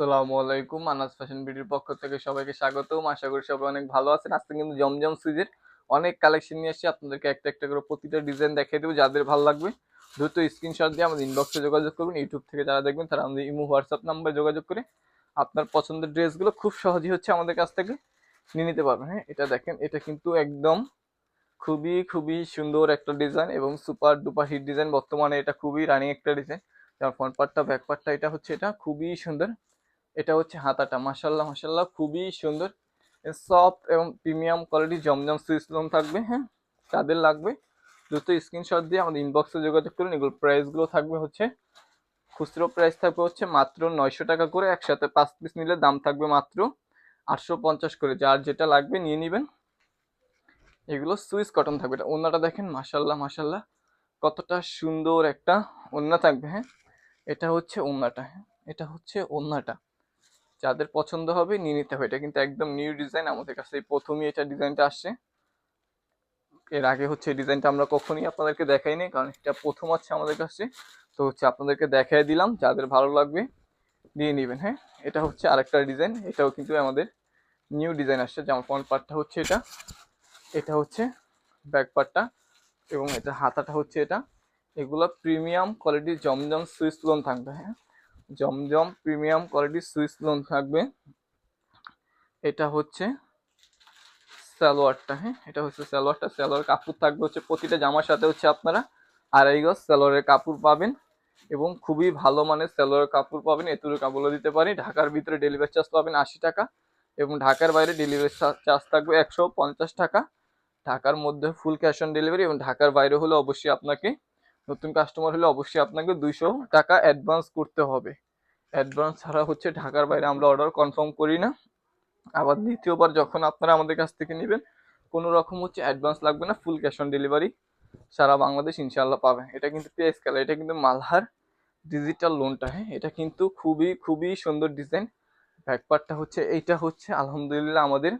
আসসালামু আলাইকুম আনাজ ফ্যাশন বিডির পক্ষ থেকে সবাইকে স্বাগতম। আশা করি সবাই অনেক ভালো আছেন। আজকে কিন্তু জমজম সুইজের অনেক কালেকশন নিয়ে এসেছি আপনাদেরকে একটা একটা করে প্রতিটা ডিজাইন দেখিয়ে দেবো, যাদের ভালো লাগবে। দ্রুত স্ক্রিনশট দিয়ে আমাদের ইনবক্সে যোগাযোগ করবেন। ইউটিউব থেকে যারা দেখবেন, তারা আমাদের ইমো হোয়াটসঅ্যাপ নাম্বারে যোগাযোগ করে আপনার পছন্দের ড্রেসগুলো খুব সহজেই হচ্ছে আমাদের কাছ থেকে নিয়ে নিতে পারবেন। হ্যাঁ এটা দেখেন, এটা কিন্তু একদম খুবই খুবই সুন্দর একটা ডিজাইন এবং সুপার ডুপার হিট ডিজাইন বর্তমানে এটা খুবই রানিং একটা ডিজাইন যার ফ্রন্ট পার্টটা ব্যাক পার্টটা এটা হচ্ছে এটা খুবই সুন্দর। এটা হচ্ছে হাতাটা। মাসাল্লাহ মাসাল্লাহ খুবই সুন্দর। সফট এবং প্রিমিয়াম কোয়ালিটি জমজম সুইস লোন থাকবে হ্যাঁ? কাদের লাগবে? দ্রুত স্ক্রিনশট দিয়ে আমাদের ইনবক্সে যোগাযোগ করুন। এগুলো প্রাইসগুলো থাকবে হচ্ছে, খুচরো প্রাইস থাকবে হচ্ছে মাত্র নয়শো টাকা করে। একসাথে পাঁচ পিস নিলে দাম থাকবে মাত্র আটশো পঞ্চাশ করে। যার যেটা লাগবে নিয়ে নেবেন। এগুলো সুইস কটন থাকবে। এটা ওনাটা দেখেন মাসাল্লাহ মাসাল্লাহ কতটা সুন্দর একটা ওন্না থাকবে হ্যাঁ? এটা হচ্ছে ওন্নাটা হ্যাঁ? এটা হচ্ছে ওন্নাটা। যাদের পছন্দ হবে নিয়ে নিতে হবে। এটা কিন্তু একদম নিউ ডিজাইন আমাদের কাছে। প্রথমই এটা ডিজাইনটা আসছে। এর আগে হচ্ছে ডিজাইনটা আমরা কখনই আপনাদেরকে দেখাইনি কারণ এটা প্রথম আছে আমাদের কাছে। তো হচ্ছে আপনাদেরকে দেখাই দিলাম, যাদের ভালো লাগবে নিয়ে নেবেন হ্যাঁ? এটা হচ্ছে আরেকটা ডিজাইন এটাও কিন্তু আমাদের নিউ ডিজাইন আসছে। যেমন ফ্রন্ট পার্টটা হচ্ছে এটা এটা হচ্ছে ব্যাক পার্টটা এবং এটা হাতাটা হচ্ছে এটা। এগুলো প্রিমিয়াম কোয়ালিটির জমজম সুইস লোন থাকবে হ্যাঁ? জমজম প্রিমিয়াম কোয়ালিটির সুইস লোন থাকবে। এটা হচ্ছে সালোয়ারটা হ্যাঁ? এটা হচ্ছে সালোয়ারটা। সালোয়ার কাপড় থাকবে হচ্ছে প্রতিটা জামার সাথে হচ্ছে আপনারা আড়াই গজ সালোয়ারের কাপড় পাবেন এবং খুবই ভালো মানের সালোয়ারের কাপড় পাবেন। এতুর কাপড়ও দিতে পারি। ঢাকার ভিতরে ডেলিভারি চার্জ পাবেন আশি টাকা এবং ঢাকার বাইরে ডেলিভারি চার্জ থাকবে একশো পঞ্চাশ টাকা। ঢাকার মধ্যে ফুল ক্যাশ অন ডেলিভারি এবং ঢাকার বাইরে হলে অবশ্যই আপনাকে নতুন কাস্টমার হলে অবশ্যই আপনাকে দুইশো টাকা অ্যাডভান্স করতে হবে। অ্যাডভান্স ছাড়া হচ্ছে ঢাকার বাইরে আমরা অর্ডার কনফার্ম করি না। আবার দ্বিতীয়বার যখন আপনারা আমাদের কাছ থেকে নেবেন, কোনো রকম হচ্ছে অ্যাডভান্স লাগবে না ফুল ক্যাশ অন ডেলিভারি সারা বাংলাদেশ ইনশাল্লাহ পাবে। এটা কিন্তু পেস কালার এটা কিন্তু মালহার ডিজিটাল লোনটা হ্যাঁ? এটা কিন্তু খুবই খুবই সুন্দর ডিজাইন ব্যাকপার্টটা হচ্ছে, এইটা হচ্ছে আলহামদুলিল্লাহ আমাদের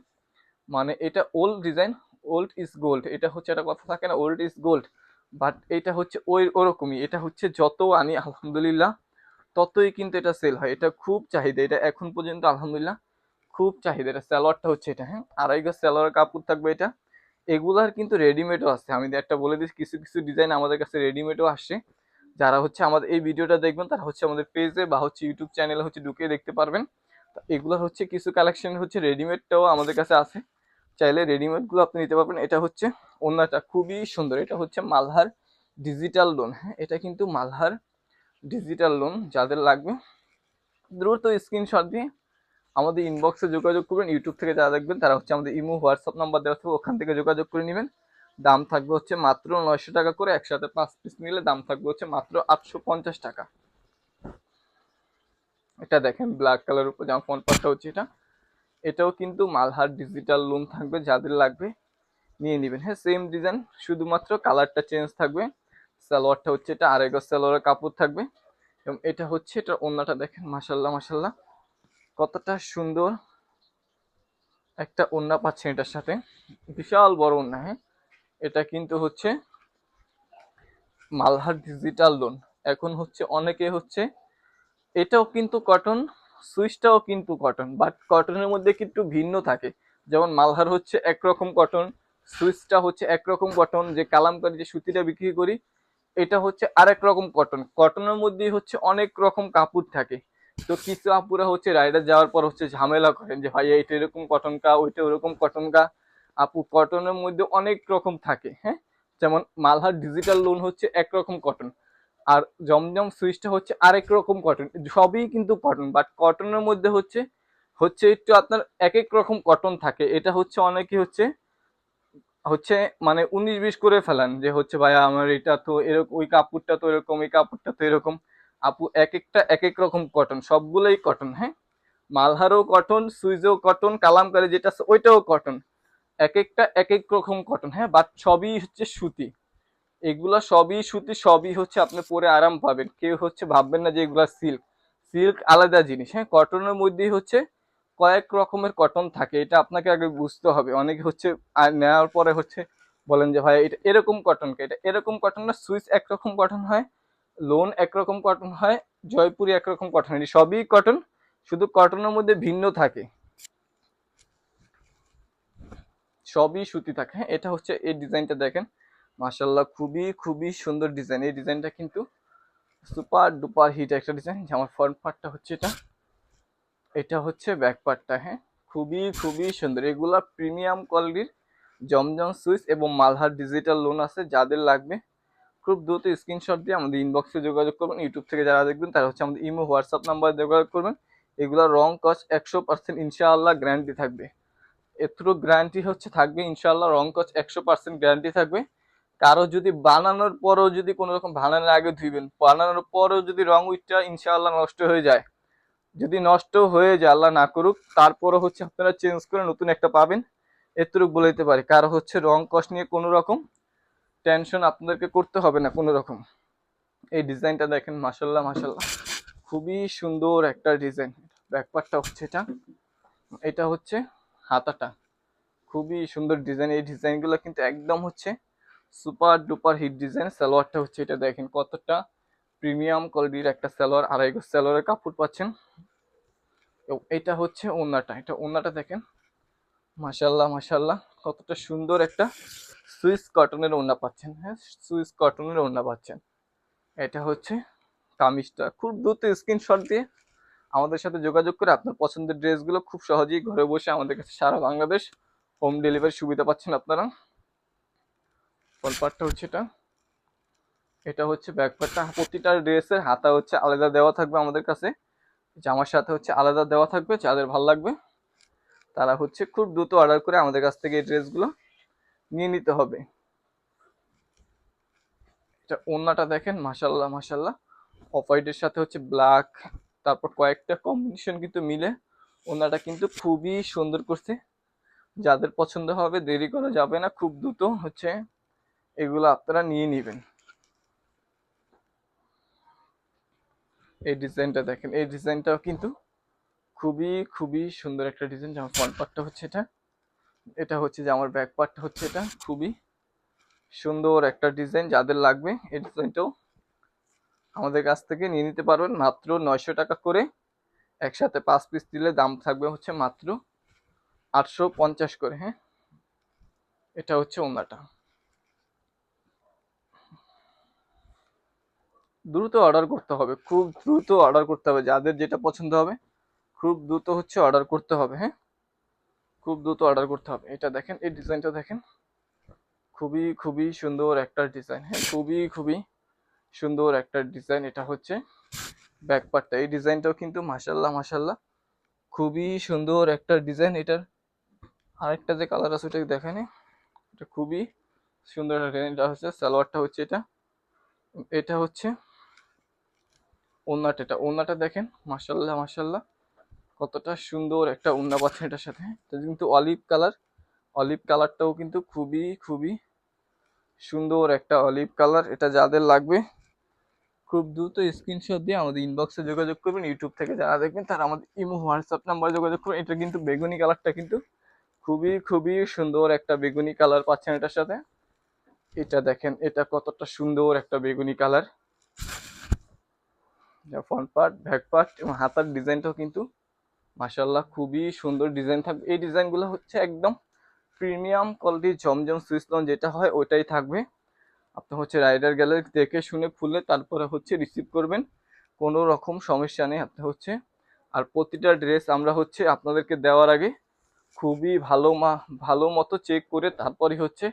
মানে এটা old design old is gold এটা হচ্ছে একটা কথা থাকে না ওল্ড ইজ গোল্ড বাট এটা হচ্ছে ওই, ওরকমই। এটা হচ্ছে যত আনি, আলহামদুলিল্লাহ, ততই কিন্তু এটা সেল হয়। এটা খুব চাহিদা। এটা এখন পর্যন্ত, আলহামদুলিল্লাহ, খুব চাহিদা। এটা স্যালোয়ারটা হচ্ছে এটা হ্যাঁ? আড়াই গজ স্যালোয়ার কাপড় থাকবে এটা। এগুলার কিন্তু রেডিমেডও আছে। আমি একটা বলে দিচ্ছি, কিছু কিছু ডিজাইন আমাদের কাছে রেডিমেডও আসছে। যারা হচ্ছে আমাদের এই ভিডিওটা দেখবেন, তারা হচ্ছে আমাদের পেজে বা হচ্ছে ইউটিউব চ্যানেলে হচ্ছে ঢুকে দেখতে পারবেন। এগুলোর হচ্ছে কিছু কালেকশন হচ্ছে রেডিমেডটাও আমাদের কাছে আছে। চাইলে রেডিমেডগুলো আপনি নিতে পারবেন। এটা হচ্ছে ওনাটা খুবই সুন্দর। এটা হচ্ছে মালহার ডিজিটাল লোন হ্যাঁ এটা কিন্তু মালহার ডিজিটাল লোন যাদের লাগবে। দ্রুত স্ক্রিনশট দিয়ে আমাদের ইনবক্সে যোগাযোগ করবেন। ইউটিউব থেকে যারা দেখবেন, তারা হচ্ছে আমাদের ইমো হোয়াটসঅ্যাপ নাম্বার দেওয়া থাকবে। ওখান থেকে যোগাযোগ করে নেবেন। দাম থাকবে হচ্ছে মাত্র নয়শো টাকা করে। একসাথে পাঁচ পিস নিলে দাম থাকবে হচ্ছে মাত্র আটশো পঞ্চাশ টাকা। এটা দেখেন ব্ল্যাক কালার উপর, যেমন ফোন পার্টটা হচ্ছে এটা। এটাও কিন্তু মালহার ডিজিটাল লোন থাকবে, যাদের লাগবে নিয়ে নেবেন। হ্যাঁ সেম ডিজাইন শুধুমাত্র কালারটা চেঞ্জ থাকবে। সালোয়ারটা হচ্ছে এটা গজ সালোয়ারের কাপড় থাকবে। এবং এটা হচ্ছে এটা অন্যটা দেখেন মাসাল্লাহ মাসাল্লাহ কতটা সুন্দর একটা ওন্না পাচ্ছেন এটার সাথে। বিশাল বড় ওন্না হ্যাঁ। এটা কিন্তু হচ্ছে মালহার ডিজিটাল লোন এখন হচ্ছে, অনেকে হচ্ছে, এটাও কিন্তু কটন সুইচটাও কিন্তু কটন বাট কটনের মধ্যে কিন্তু ভিন্ন থাকে। যেমন মালহার হচ্ছে একরকম কটন সুইচটা হচ্ছে একরকম কটন যে কালামকারি যে সুতিটা বিক্রি করি, এটা হচ্ছে আরেক রকম কটন কটনের মধ্যেই হচ্ছে অনেক রকম কাপড় থাকে। তো কিছু আপুরা হচ্ছে রাইডার যাওয়ার পর হচ্ছে ঝামেলা করেন যে, ভাই, এইটা এরকম কটন কা, ওইটা ওরকম কটন কা। আপু কটনের মধ্যে অনেক রকম থাকে হ্যাঁ? যেমন মালহার ডিজিটাল লোন হচ্ছে একরকম কটন আর জমজম সুইচটা হচ্ছে আরেক রকম কটন সবই কিন্তু কটন বাট কটনের মধ্যে হচ্ছে হচ্ছে একটু আপনার এক এক রকম কটন থাকে। এটা হচ্ছে অনেকে হচ্ছে হচ্ছে মানে উনিশ বিশ করে ফেলান যে হচ্ছে, ভাইয়া, আমার এটা তো এরকম, ওই কাপড়টা তো এরকম, এই কাপড়টা তো এরকম। আপু এক একটা এক এক রকম কটন সবগুলোই কটন হ্যাঁ? মালহারও কটন সুইজও কটন কালামকারি যেটা ওইটাও কটন এক একটা এক এক রকম কটন হ্যাঁ? বাট সবই হচ্ছে সুতি। এগুলা সবই সুতি, সবই হচ্ছে আপনি পরে আরাম পাবেন। কেউ হচ্ছে ভাববেন না যে এগুলা সিল্ক সিল্ক আলাদা জিনিস হ্যাঁ? কটনের মধ্যেই হচ্ছে কয়েক রকমের কটন থাকে, এটা আপনাকে আগে বুঝতে হবে। অনেকে হচ্ছে নেওয়ার পরে হচ্ছে বলেন যে, ভাই, এটা এরকম কটন কে? এটা এরকম কটন না সুইচ একরকম কটন হয়, লোন একরকম কটন হয়, জয়পুরি একরকম কটন হয় সবই কটন শুধু কটনের মধ্যে ভিন্ন থাকে। সবই সুতি থাকে হ্যাঁ? এটা হচ্ছে এই ডিজাইনটা দেখেন। মাশাল্লাহ খুবই খুবই সুন্দর ডিজাইন। এই ডিজাইনটা কিন্তু সুপার ডুপার হিট একটা ডিজাইন। আমার ফ্রন্ট পার্টটা হচ্ছে এটা। এটা হচ্ছে ব্যাক পার্টটা হ্যাঁ? খুবই খুবই সুন্দর। এগুলা প্রিমিয়াম কোয়ালিটির জমজম সুইচ এবং মালহার ডিজিটাল লোন আছে। যাদের লাগবে খুব দ্রুত স্ক্রিনশট দিয়ে আমাদের ইনবক্সে যোগাযোগ করবেন। ইউটিউব থেকে যারা দেখবেন, তারা হচ্ছে আমাদের ইমো হোয়াটসঅ্যাপ নাম্বার যোগাযোগ করবেন। এগুলো রং কস্ট একশো পার্সেন্ট ইনশাআল্লাহ গ্যারান্টি থাকবে। এতটুকু গ্যারান্টি হচ্ছে থাকবে, ইনশাআল্লাহ রং কস্ট একশো পার্সেন্ট গ্যারান্টি থাকবে। কারও যদি বানানোর পরেও যদি কোনো রকম বানানোর আগে ধুইবেন, বানানোর পরেও যদি রং উইটটা ইনশাআল্লাহ নষ্ট হয়ে যায়। যদি নষ্ট হয়ে যায়, আল্লাহ না করুক, তারপরও হচ্ছে আপনারা চেঞ্জ করে নতুন একটা পাবেন। এতটুকু বলে দিতে পারি, কারও হচ্ছে রং কস্ট নিয়ে কোনো রকম টেনশন আপনাদেরকে করতে হবে না কোনো রকম। এই ডিজাইনটা দেখেন মাসাল্লাহ মাসাল্লাহ খুবই সুন্দর একটা ডিজাইন। ব্যাকপারটা হচ্ছে এটা। এটা হচ্ছে হাতাটা। খুবই সুন্দর ডিজাইন। এই ডিজাইনগুলো কিন্তু একদম হচ্ছে সুপার ডুপার হিট ডিজাইন। সালোয়ারটা হচ্ছে এটা দেখেন কতটা প্রিমিয়াম কোয়ালিটির একটা সালোয়ার, আড়াই গজ সালোয়ারের কাপড় পাচ্ছেন। এবং এটা হচ্ছে ওন্নাটা, এটা ওন্নাটা দেখেন। মাশাল্লাহ মাশাল্লাহ কতটা সুন্দর একটা সুইস কটনের ওড়না পাচ্ছেন। হ্যাঁ সুইস কটনের ওড়না পাচ্ছেন। এটা হচ্ছে কামিজটা। খুব দ্রুত স্ক্রিনশট দিয়ে আমাদের সাথে যোগাযোগ করে আপনার পছন্দের ড্রেসগুলো খুব সহজেই ঘরে বসে আমাদের কাছে সারা বাংলাদেশ হোম ডেলিভারি সুবিধা পাচ্ছেন আপনারা। পার্টটা হচ্ছে এটা। এটা হচ্ছে ব্যাক পার্টটা প্রতিটা ড্রেসের হাতা হচ্ছে আলাদা দেওয়া থাকবে আমাদের কাছে। জামার সাথে হচ্ছে আলাদা দেওয়া থাকবে, যাদের ভালো লাগবে। তারা হচ্ছে খুব দ্রুত অর্ডার করে আমাদের কাছ থেকে এই ড্রেসগুলো নিয়ে নিতে হবে। এটা ওন্নাটা দেখেন মাসাল্লাহ মাসাল্লাহ অফ হোয়াইটের সাথে হচ্ছে ব্ল্যাক তারপর কয়েকটা কম্বিনেশন কিন্তু মিলে। ওনাটা কিন্তু খুবই সুন্দর করছে। যাদের পছন্দ হবে দেরি করা যাবে না, খুব দ্রুত হচ্ছে এগুলো আপনারা নিয়ে নেবেন। এই ডিজাইনটা দেখেন, এই ডিজাইনটাও কিন্তু খুবই খুবই সুন্দর একটা ডিজাইন। যেমন ফ্রন্ট পার্টটা হচ্ছে এটা এটা হচ্ছে যে আমার ব্যাক পার্টটা হচ্ছে এটা, খুবই সুন্দর একটা ডিজাইন। যাদের লাগবে এই ডিজাইনটাও আমাদের কাছ থেকে নিয়ে নিতে পারবেন। মাত্র নয়শো টাকা করে একসাথে পাঁচ পিস দিলে দাম থাকবে হচ্ছে মাত্র আটশো পঞ্চাশ করে হ্যাঁ? এটা হচ্ছে ওনাটা। দ্রুত অর্ডার করতে হবে, খুব দ্রুত অর্ডার করতে হবে, যাদের যেটা পছন্দ হবে, খুব দ্রুত হচ্ছে অর্ডার করতে হবে হ্যাঁ? খুব দ্রুত অর্ডার করতে হবে। এটা দেখেন, এই ডিজাইনটা দেখেন। খুবই খুবই সুন্দর একটা ডিজাইন হ্যাঁ? খুবই খুবই সুন্দর একটা ডিজাইন এটা হচ্ছে ব্যাক পার্টটা এই ডিজাইনটাও কিন্তু মাসাল্লাহ মাসাল্লাহ খুবই সুন্দর একটা ডিজাইন এটার। আরেকটা যে কালার আছে ওটাকে দেখেন এটা খুবই সুন্দর একটা ডিজাইন এটা হচ্ছে সালোয়ারটা হচ্ছে এটা। এটা হচ্ছে ওন্নাটা, এটা ওন্নাটা দেখেন মাসাল্লাহ মাসাল্লাহ কতটা সুন্দর একটা ওন্না পাচ্ছেন এটার সাথে। কিন্তু অলিভ কালার। অলিভ কালারটাও কিন্তু খুবই খুবই সুন্দর একটা অলিভ কালার। এটা যাদের লাগবে, খুব দ্রুত স্ক্রিনশট দিয়ে আমাদের ইনবক্সে যোগাযোগ করবেন। ইউটিউব থেকে যারা দেখবেন, তারা আমাদের ইমো হোয়াটসঅ্যাপ নাম্বারে যোগাযোগ করবেন। এটা কিন্তু বেগুনি কালারটা কিন্তু খুবই খুবই সুন্দর একটা বেগুনি কালার পাচ্ছেন এটার সাথে। এটা দেখেন, এটা কতটা সুন্দর একটা বেগুনি colour. Front part back part এবং হাতার ডিজাইনটাও কিন্তু মাসাল্লাহ খুবই সুন্দর ডিজাইন থাকবে। এই ডিজাইনগুলো হচ্ছে একদম প্রিমিয়াম কোয়ালিটির জমজম সুইচ লন যেটা হয় ওইটাই থাকবে। আপনি হচ্ছে রাইডার গেলে দেখে শুনে খুলে তারপরে হচ্ছে রিসিভ করবেন। কোনো রকম সমস্যা নেই আপনি হচ্ছে। আর প্রতিটা ড্রেস আমরা হচ্ছে আপনাদেরকে দেওয়ার আগে খুবই ভালো মা, ভালো মতো চেক করে তারপরই হচ্ছে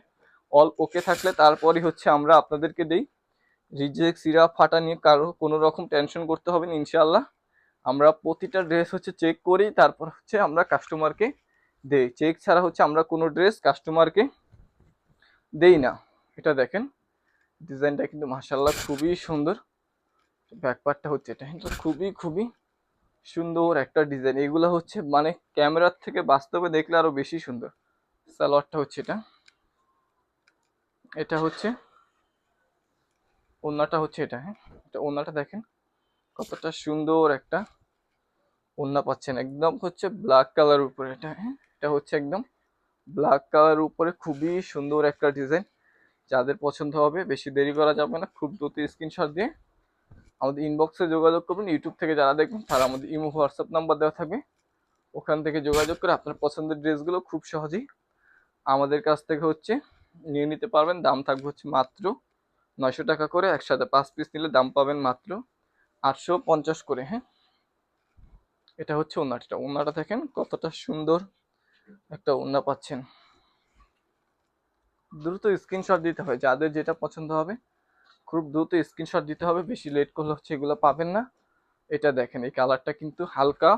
অল ওকে থাকলে তারপরই হচ্ছে আমরা আপনাদেরকে দেই। রিজেক্ট, সিরাপ, ফাটা নিয়ে কারও কোনো রকম টেনশন করতে হবে না ইনশাল্লাহ আমরা প্রতিটা ড্রেস হচ্ছে চেক করি, তারপর হচ্ছে আমরা কাস্টমারকে দেই। চেক ছাড়া হচ্ছে আমরা কোনো ড্রেস কাস্টমারকে দেই না। এটা দেখেন ডিজাইনটা কিন্তু মাসাল্লাহ খুবই সুন্দর। ব্যাকপার্টটা হচ্ছে এটা কিন্তু খুবই খুবই সুন্দর একটা ডিজাইন এগুলো হচ্ছে মানে ক্যামেরার থেকে বাস্তবে দেখলে আরও বেশি সুন্দর। সালোয়ারটা হচ্ছে এটা। এটা হচ্ছে ওন্নাটা হচ্ছে এটা হ্যাঁ? এটা ওন্নাটা দেখেন, কতটা সুন্দর একটা ওন্না পাচ্ছেন। একদম হচ্ছে ব্ল্যাক কালার উপরে, এটা হ্যাঁ? এটা হচ্ছে একদম ব্ল্যাক কালার উপরে, খুবই সুন্দর একটা ডিজাইন যাদের পছন্দ হবে, বেশি দেরি করা যাবে না, খুব দ্রুত স্ক্রিনশট দিয়ে আমাদের ইনবক্সে যোগাযোগ করবেন। ইউটিউব থেকে যারা দেখবেন, তারা আমাদের ইমো হোয়াটসঅ্যাপ নাম্বার দেওয়া থাকবে। ওখান থেকে যোগাযোগ করে আপনার পছন্দের ড্রেসগুলো খুব সহজেই আমাদের কাছ থেকে হচ্ছে নিয়ে নিতে পারবেন। দাম থাকবে হচ্ছে মাত্র নয়শো টাকা করে একসাথে পাঁচ পিস নিলে দাম পাবেন মাত্র আটশো পঞ্চাশ করে হ্যাঁ? এটা হচ্ছে ওনাটা ওনাটা দেখেন কতটা সুন্দর একটা ওনা পাচ্ছেন। দ্রুত স্ক্রিনশট দিতে হবে। যাদের যেটা পছন্দ হবে, খুব দ্রুত স্ক্রিনশট দিতে হবে। বেশি লেট করলে হচ্ছে এগুলো পাবেন না। এটা দেখেন, এই কালারটা কিন্তু হালকা।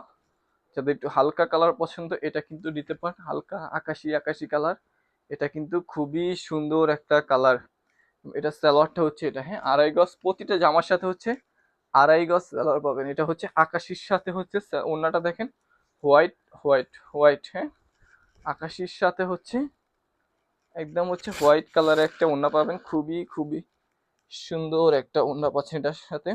যাদের একটু হালকা কালার পছন্দ, এটা কিন্তু দিতে পারেন। হালকা আকাশি আকাশি কালার এটা কিন্তু খুবই সুন্দর একটা কালার এটা সালোয়ারটা হচ্ছে এটা হ্যাঁ? আড়াই গজ, প্রতিটা জামার সাথে হচ্ছে আড়াই গজ সালোয়ার পাবেন। এটা হচ্ছে আকাশির সাথে হচ্ছে ওড়নাটা দেখেন, হোয়াইট হোয়াইট হোয়াইট হ্যাঁ? আকাশির সাথে হচ্ছে একদম হচ্ছে হোয়াইট কালারের একটা ওড়না পাবেন। খুবই খুবই সুন্দর একটা ওড়না পাচ্ছেন এটার সাথে।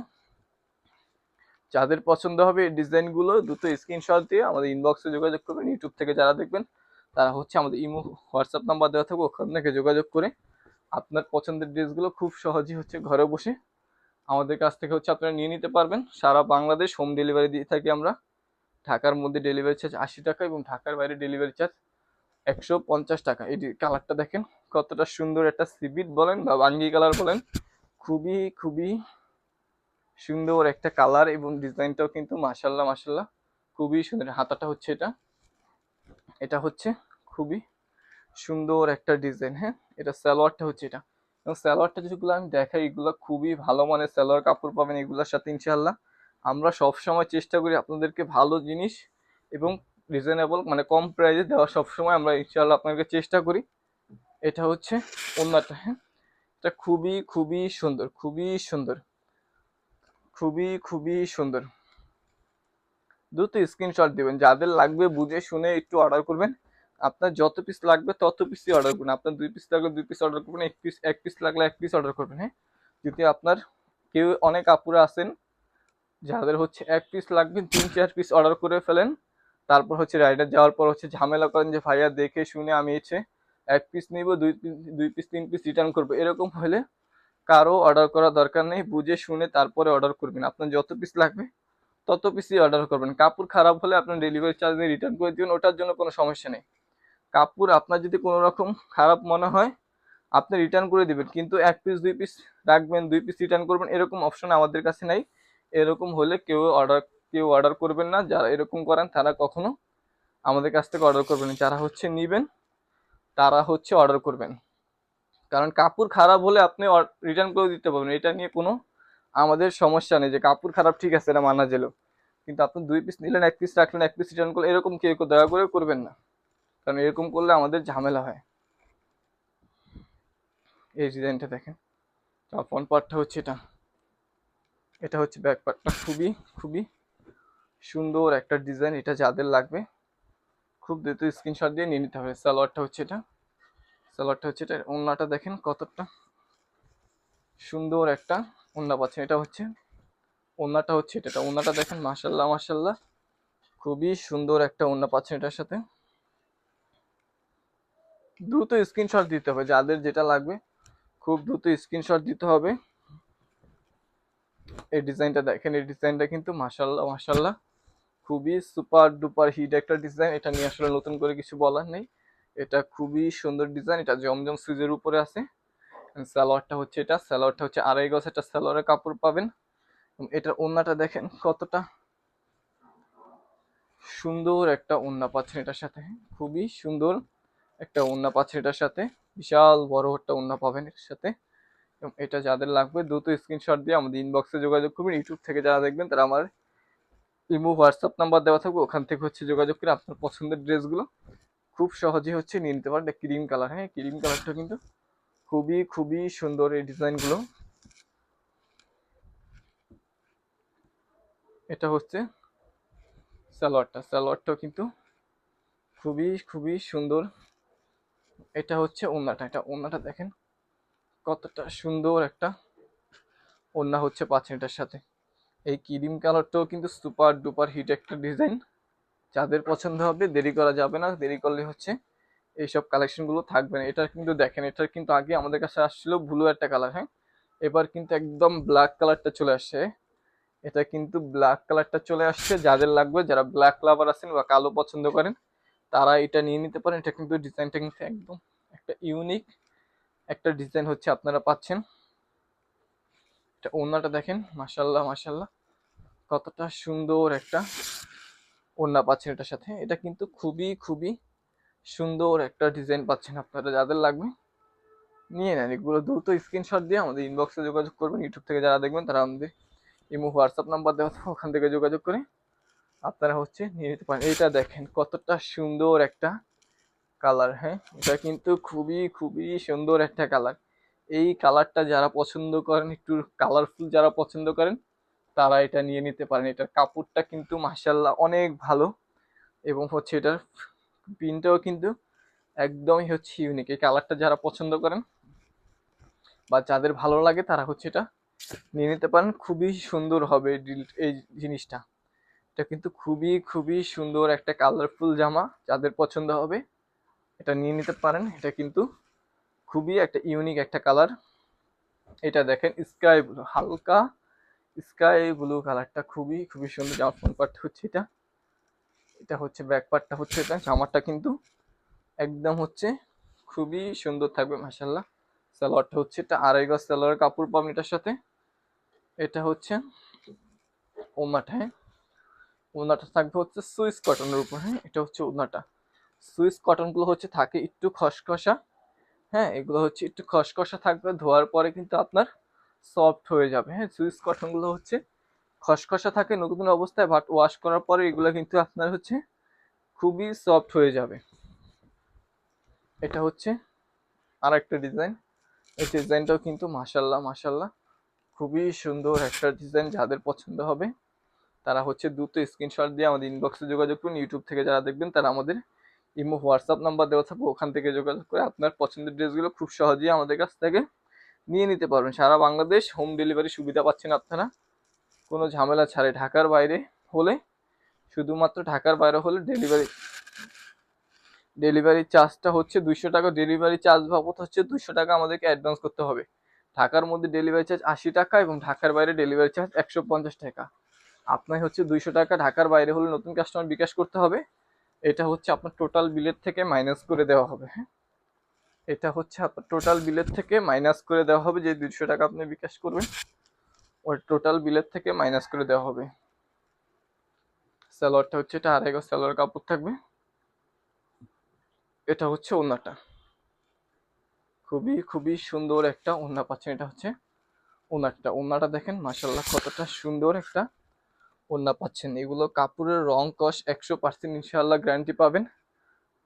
যাদের পছন্দ হবে এই ডিজাইনগুলো দুটো স্ক্রিনশট দিয়ে আমাদের ইনবক্সে যোগাযোগ করবেন। ইউটিউব থেকে যারা দেখবেন, তারা হচ্ছে আমাদের ইমো, হোয়াটসঅ্যাপ নাম্বার দেওয়া থাকবে, ওখান থেকে যোগাযোগ করে আপনার পছন্দের ড্রেসগুলো খুব সহজেই হচ্ছে ঘরে বসে আমাদের কাছ থেকে হচ্ছে আপনারা নিয়ে নিতে পারবেন। সারা বাংলাদেশ হোম ডেলিভারি দিয়ে থাকি আমরা। ঢাকার মধ্যে ডেলিভারি চার্জ আশি টাকা এবং ঢাকার বাইরে ডেলিভারি চার্জ একশো পঞ্চাশ টাকা। এই কালারটা দেখেন, কতটা সুন্দর একটা সিবিট বলেন বা বাঙ্গি কালার বলেন। খুবই খুবই সুন্দর একটা কালার এবং ডিজাইনটাও কিন্তু মাসাল্লাহ মাসাল্লাহ খুবই সুন্দর। হাতাটা হচ্ছে এটা। এটা হচ্ছে খুবই সুন্দর একটা ডিজাইন হ্যাঁ? এটা সালোয়ারটা হচ্ছে এটা। এবং সালোয়ারটা যেগুলো আমি দেখাই, এগুলো খুবই ভালো মানের সালোয়ার কাপড় পাবেন এগুলোর সাথে ইনশাল্লাহ আমরা সব সময় চেষ্টা করি আপনাদেরকে ভালো জিনিস এবং রিজনেবল মানে কম প্রাইসে দেওয়া সবসময় আমরা ইনশাল্লাহ আপনাদেরকে চেষ্টা করি। এটা হচ্ছে অন্যটা হ্যাঁ? এটা খুবই খুবই সুন্দর খুবই সুন্দর। খুবই খুবই সুন্দর। দ্রুত স্ক্রিনশট দিবেন, যাদের লাগবে বুঝে শুনে একটু অর্ডার করবেন। আপনার যত পিস লাগবে, তত পিসই অর্ডার করবেন। আপনার দুই পিস লাগলে দুই পিস অর্ডার করবেন, এক পিস এক পিস লাগলে এক পিস অর্ডার করবেন হ্যাঁ? যদি আপনার কেউ অনেক আপুরা আছেন, যাদের হচ্ছে এক পিস লাগবে, তিন, চার পিস অর্ডার করে ফেলেন, তারপর হচ্ছে রাইডার যাওয়ার পর হচ্ছে ঝামেলা করেন যে, ভাইয়া, দেখে শুনে আমি হচ্ছে এক পিস নিব, দুই দুই পিস তিন পিস রিটার্ন করব। এরকম হলে কারও অর্ডার করার দরকার নেই, বুঝে শুনে তারপরে অর্ডার করবেন। আপনার যত পিস লাগবে, তত পিসই অর্ডার করবেন। কাপড় খারাপ হলে আপনার ডেলিভারি চার্জ দিয়ে রিটার্ন করে দিবেন ওটার জন্য কোনো সমস্যা নেই। কাপড় আপনার যদি কোনো রকম খারাপ মনে হয়, আপনি রিটার্ন করে দিবেন। কিন্তু এক পিস দুই পিস রাখবেন, দুই পিস রিটার্ন করবেন, এরকম অপশন আমাদের কাছে নাই। এরকম হলে কেউ অর্ডার কেউ অর্ডার করবেন না। যারা এরকম করেন, তারা কখনো আমাদের কাছ থেকে অর্ডার করবেন যারা হচ্ছে নিবেন, তারা হচ্ছে অর্ডার করবেন। কারণ কাপড় খারাপ হলে আপনি রিটার্ন করে দিতে পারবেন। এটা নিয়ে কোনো আমাদের সমস্যা নেই যে কাপড় খারাপ ঠিক আছে, এটা মানা যেল কিন্তু আপনি দুই পিস নিলেন, এক পিস রাখলেন, এক পিস রিটার্ন করলেন, এরকম কেউ দয়া করে করবেন না। কারণ এরকম করলে আমাদের ঝামেলা হয়। এই ডিজাইনটা দেখেন। ফ্রন্ট পার্টটা হচ্ছে এটা। এটা হচ্ছে ব্যাক পার্টটা খুবই খুবই সুন্দর একটা ডিজাইন। এটা যাদের লাগবে, খুব দ্রুত স্ক্রিনশট দিয়ে নিয়ে নিতে হবে। সালোয়ারটা হচ্ছে এটা। সালোয়ারটা হচ্ছে এটা। ওড়নাটা দেখেন কতটা সুন্দর একটা ওড়না পাচ্ছেন। এটা হচ্ছে ওড়নাটা হচ্ছে এটা। ওড়নাটা দেখেন মাসাল্লাহ মাসাল্লাহ খুবই সুন্দর একটা ওড়না পাচ্ছেন এটার সাথে। দ্রুত স্ক্রিনশট দিতে হবে, যাদের যেটা লাগবে, খুব দ্রুত স্ক্রিনশট দিতে হবে। এই ডিজাইনটা দেখেন, এই ডিজাইনটা কিন্তু মাসাল্লাহ মাসাল্লাহ খুবই সুপার ডুপার হিট একটা ডিজাইন এটা নিয়ে আসলে নতুন করে কিছু বলার নেই। এটা খুবই সুন্দর ডিজাইন এটা জমজম সুইজের উপরে আছে। সালোয়ারটা হচ্ছে এটা, সালোয়ারটা হচ্ছে আড়াই গজ একটা সালোয়ারের কাপড় পাবেন। এটার ওন্নাটা দেখেন কতটা সুন্দর একটা ওন্না পাচ্ছেন এটার সাথে। খুবই সুন্দর। একটা ওন্না পাচ্ছেন এটার সাথে। বিশাল বড় একটা ওন্না পাবেন এর সাথে। এটা যাদের লাগবে, দ্রুত স্ক্রিনশট দিয়ে আমাদের ইনবক্সে যোগাযোগ করবেন। ইউটিউব থেকে যারা দেখবেন, তারা আমার ইমো হোয়াটসঅ্যাপ নাম্বার দেওয়া থাকবে। ওখান থেকে হচ্ছে যোগাযোগ করে আপনার পছন্দের ড্রেসগুলো খুব সহজে হচ্ছে নিয়ে নিতে পারেন। ক্রিম কালার হ্যাঁ ক্রিম কালারটা কিন্তু খুবই খুবই সুন্দর এই ডিজাইনগুলো এটা হচ্ছে সালোয়ারটা। সালোয়ারটাও কিন্তু খুবই খুবই সুন্দর। এটা হচ্ছে ওন্নাটা এটা ওন্নাটা দেখেন। কতটা সুন্দর একটা ওন্না হচ্ছে পাচ্ছেন এটার সাথে। এই ক্রিম কালারটাও কিন্তু সুপার ডুপার হিট একটা ডিজাইন। যাদের পছন্দ হবে, দেরি করা যাবে না। দেরি করলে হচ্ছে এইসব কালেকশনগুলো থাকবে না। এটা কিন্তু দেখেন, এটার কিন্তু আগে আমাদের কাছে আসছিল ব্লু একটা কালার হ্যাঁ? এবার কিন্তু একদম ব্ল্যাক কালারটা চলে আসছে। এটা কিন্তু ব্ল্যাক কালারটা চলে আসছে। যাদের লাগবে, যারা ব্ল্যাক লাভার আছেন বা কালো পছন্দ করেন তারা এটা নিয়ে নিতে পারেন। এটা কিন্তু ডিজাইনটা কিন্তু একদম একটা ইউনিক একটা ডিজাইন হচ্ছে আপনারা পাচ্ছেন। এটা ওড়নাটা দেখেন মাসাল্লাহ মাসাল্লাহ কতটা সুন্দর একটা ওড়না পাচ্ছেন এটার সাথে। এটা কিন্তু খুবই খুবই সুন্দর একটা ডিজাইন পাচ্ছেন আপনারা। যাদের লাগবে নিয়ে নেন। এগুলো দ্রুত স্ক্রিনশট দিয়ে আমাদের ইনবক্সে যোগাযোগ করবেন। ইউটিউব থেকে যারা দেখবেন তারা আমাদের ইমো হোয়াটসঅ্যাপ নাম্বার দেওয়া ওখান থেকে যোগাযোগ করে আপনারা হচ্ছে নিয়ে নিতে পারেন এটা দেখেন, কতটা সুন্দর একটা কালার হ্যাঁ? এটা কিন্তু খুবই খুবই সুন্দর একটা কালার। এই কালারটা যারা পছন্দ করেন, একটু কালারফুল যারা পছন্দ করেন, তারা এটা নিয়ে নিতে পারেন। এটার কাপড়টা কিন্তু মাসাল্লাহ অনেক ভালো এবং হচ্ছে এটার প্রিন্টটাও কিন্তু একদমই হচ্ছে ইউনিক এই কালারটা যারা পছন্দ করেন বা যাদের ভালো লাগে, তারা হচ্ছে এটা নিয়ে নিতে পারেন। খুবই সুন্দর হবে এই জিনিসটা। এটা কিন্তু খুবই খুবই সুন্দর একটা কালারফুল জামা, যাদের পছন্দ হবে, এটা নিয়ে নিতে পারেন। এটা কিন্তু খুবই একটা ইউনিক একটা কালার এটা দেখেন স্কাই ব্লু হালকা স্কাই ব্লু কালারটা খুবই খুবই সুন্দর জামার ফ্রন্ট পার্টটা হচ্ছে এটা। এটা হচ্ছে ব্যাক পার্টটা হচ্ছে এটা। জামাটা কিন্তু একদম হচ্ছে খুবই সুন্দর থাকবে মাসাল্লাহ সালোয়ারটা হচ্ছে এটা। আড়াই গজ সালোয়ারের কাপড় পাবেন এটার সাথে। এটা হচ্ছে ওনাটা ওনাটা থাকবে হচ্ছে সুইস কটনের উপর হ্যাঁ? এটা হচ্ছে উনাটা সুইস কটনগুলো হচ্ছে থাকে একটু খসখসা হ্যাঁ? এগুলো হচ্ছে একটু খসখসা থাকবে, ধোয়ার পরে কিন্তু আপনার সফট হয়ে যাবে হ্যাঁ? সুইস কটনগুলো হচ্ছে খসখসা থাকে নতুন অবস্থায় বাট ওয়াশ করার পরে এগুলো কিন্তু আপনার হচ্ছে খুবই সফট হয়ে যাবে। এটা হচ্ছে আর একটা ডিজাইন। এই ডিজাইনটাও কিন্তু মাসাল্লাহ মাসাল্লাহ খুবই সুন্দর একটা ডিজাইন যাদের পছন্দ হবে। তারা হচ্ছে দ্রুত স্ক্রিনশট দিয়ে আমাদের ইনবক্সে যোগাযোগ করুন ইউটিউব থেকে যারা দেখবেন তারা আমাদের ইমো হোয়াটসঅ্যাপ নাম্বার দেওয়া থাকবে, ওখান থেকে যোগাযোগ করে আপনার পছন্দের ড্রেসগুলো খুব সহজেই আমাদের কাছ থেকে নিয়ে নিতে পারবেন। সারা বাংলাদেশ হোম ডেলিভারি সুবিধা পাচ্ছেন আপনারা। কোনো ঝামেলা ছাড়াই ঢাকার বাইরে হলে, শুধুমাত্র ঢাকার বাইরে হলে ডেলিভারি ডেলিভারি চার্জটা হচ্ছে দুইশো টাকা। ডেলিভারি চার্জ বাবদ হচ্ছে দুইশো টাকা আমাদেরকে অ্যাডভান্স করতে হবে। ঢাকার মধ্যে ডেলিভারি চার্জ আশি টাকা এবং ঢাকার বাইরে ডেলিভারি চার্জ একশো পঞ্চাশ টাকা। আপনার হচ্ছে দুইশো টাকা ঢাকার বাইরে হলে নতুন কাস্টমার বিকাশ করতে হবে। এটা হচ্ছে আপনার টোটাল বিলের থেকে মাইনাস করে দেওয়া হবে হ্যাঁ? এটা হচ্ছে আপনার টোটাল বিলের থেকে মাইনাস করে দেওয়া হবে, যে দুইশো টাকা আপনি বিকাশ করবেন ওই টোটাল বিলের থেকে মাইনাস করে দেওয়া হবে। স্যালোয়ারটা হচ্ছে এটা আড়াই গজ স্যালোয়ার কাপড় থাকবে। এটা হচ্ছে ওনাটা খুবই খুবই সুন্দর একটা ওড়না পাচ্ছেন, এটা হচ্ছে ওনারটা ওড়নাটা দেখেন মাসাল্লাহ কতটা সুন্দর একটা ওড়না পাচ্ছেন। এগুলো কাপড়ের রং কস একশো পার্সেন্ট ইনশাল্লাহ গ্যারান্টি পাবেন।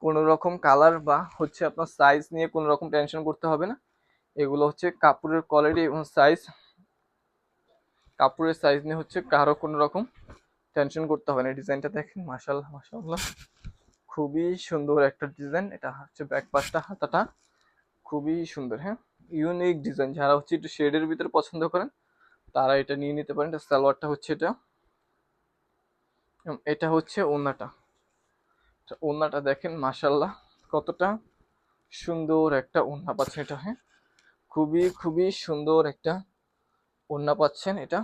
কোনো রকম কালার বা হচ্ছে আপনার সাইজ নিয়ে কোনো রকম টেনশন করতে হবে না। এগুলো হচ্ছে কাপড়ের কোয়ালিটি এবং সাইজ কাপড়ের সাইজ নিয়ে হচ্ছে কারও কোনো রকম টেনশন করতে হবে না। ডিজাইনটা দেখেন মাসাল্লাহ মাসাল্লাহ খুবই সুন্দর একটা ডিজাইন এটা হচ্ছে ব্যাক পাশটা হাতাটা খুবই সুন্দর হ্যাঁ? ইউনিক ডিজাইন যারা হচ্ছে একটু শেডের ভিতরে পছন্দ করেন, তারা এটা নিয়ে নিতে পারেন। এটা সালোয়ারটা হচ্ছে এটা। এটা হচ্ছে ওড়নাটা তো ওড়নাটা দেখেন মাসাল্লাহ কতটা সুন্দর একটা ওড়না পাচ্ছেন এটা হ্যাঁ? খুবই খুবই সুন্দর একটা ওড়না পাচ্ছেন এটা।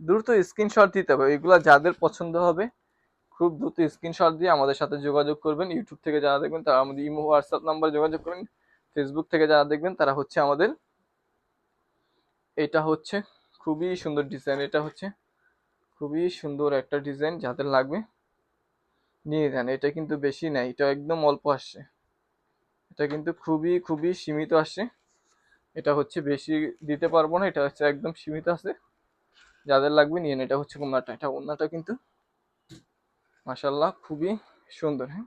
দ্রুত স্ক্রিনশট দিতে হবে, এগুলো যাদের পছন্দ হবে, খুব দ্রুত স্ক্রিনশট দিয়ে আমাদের সাথে যোগাযোগ করবেন। ইউটিউব থেকে যারা দেখবেন, তারা আমাদের ইমো হোয়াটসঅ্যাপ নাম্বার যোগাযোগ করবেন। ফেসবুক থেকে যারা দেখবেন, তারা হচ্ছে আমাদের, এটা হচ্ছে খুবই সুন্দর ডিজাইন এটা হচ্ছে খুবই সুন্দর একটা ডিজাইন যাদের লাগবে নিয়ে যান এটা কিন্তু বেশি নাই, এটা একদম অল্প আসছে। এটা কিন্তু খুবই খুবই সীমিত আসছে। এটা হচ্ছে বেশি দিতে পারব না, এটা হচ্ছে একদম সীমিত আছে। যাদের লাগবে নিয়ে নেন, এটা হচ্ছে ওনাটা এটা ওনাটা কিন্তু মাসাল্লাহ খুবই সুন্দর হ্যাঁ।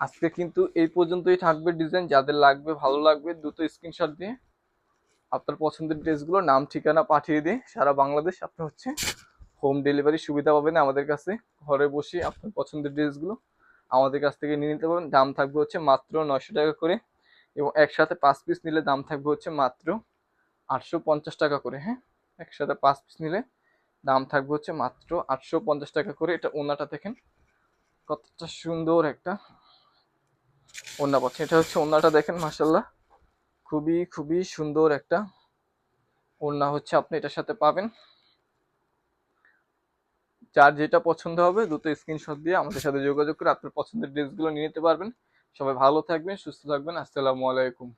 আজকে কিন্তু এই পর্যন্তই থাকবে ডিজাইন। যাদের লাগবে, ভালো লাগবে, দ্রুত স্ক্রিনশট দিয়ে আপনার পছন্দের ড্রেসগুলো নাম, ঠিকানা পাঠিয়ে দিয়ে সারা বাংলাদেশ আপনি হচ্ছে হোম ডেলিভারি সুবিধা পাবেন আমাদের কাছে। ঘরে বসে আপনার পছন্দের ড্রেসগুলো আমাদের কাছ থেকে নিয়ে নিতে পারবেন দাম থাকবে হচ্ছে মাত্র নয়শো টাকা করে এবং একসাথে পাঁচ পিস নিলে দাম থাকবে হচ্ছে মাত্র আটশো পঞ্চাশ টাকা করে হ্যাঁ? একসাথে পাঁচ পিস নিলে দাম থাকবে হচ্ছে মাত্র আটশো পঞ্চাশ টাকা করে। এটা ওনাটা দেখেন, কতটা সুন্দর একটা ওনা পাচ্ছেন এটা হচ্ছে ওনাটা দেখেন মাসাল্লাহ খুবই খুবই সুন্দর একটা ওড়না হচ্ছে আপনি এটার সাথে পাবেন। যার যেটা পছন্দ হবে দুটো স্ক্রিনশট দিয়ে আমাদের সাথে যোগাযোগ করে আপনার পছন্দের ড্রেসগুলো নিয়ে নিতে পারবেন। সবাই ভালো থাকবেন, সুস্থ থাকবেন। আসসালামু আলাইকুম।